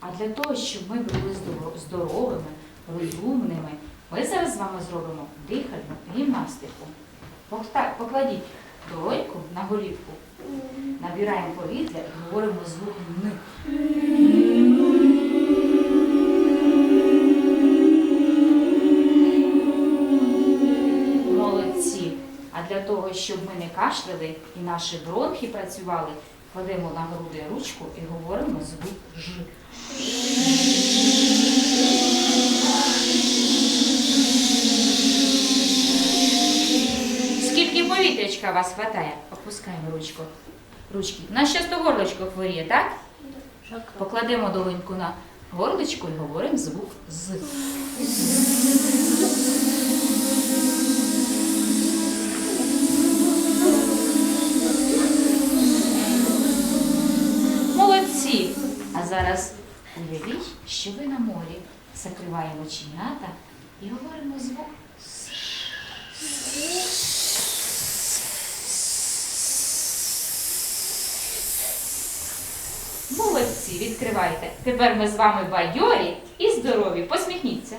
А для того, щоб ми були здоровими, розумними, ми зараз з вами зробимо дихальну гімнастику. Покладіть долоньку на голівку, набираємо повітря і говоримо звук Н. Молодці. А для того, щоб ми не кашляли і наші бронхи працювали, кладемо на груди ручку і говоримо звук Ж. Повітрячка вас хватає? Опускаємо ручку. Ручки. У нас часто горлочко хворіє, так? Покладемо долоньку на горличко і говоримо звук з. Молодці! А зараз уявіть, що ви на морі. Закриваємо оченята і говоримо звук Молодці, відкривайте. Тепер ми з вами бадьорі і здорові. Посміхніться.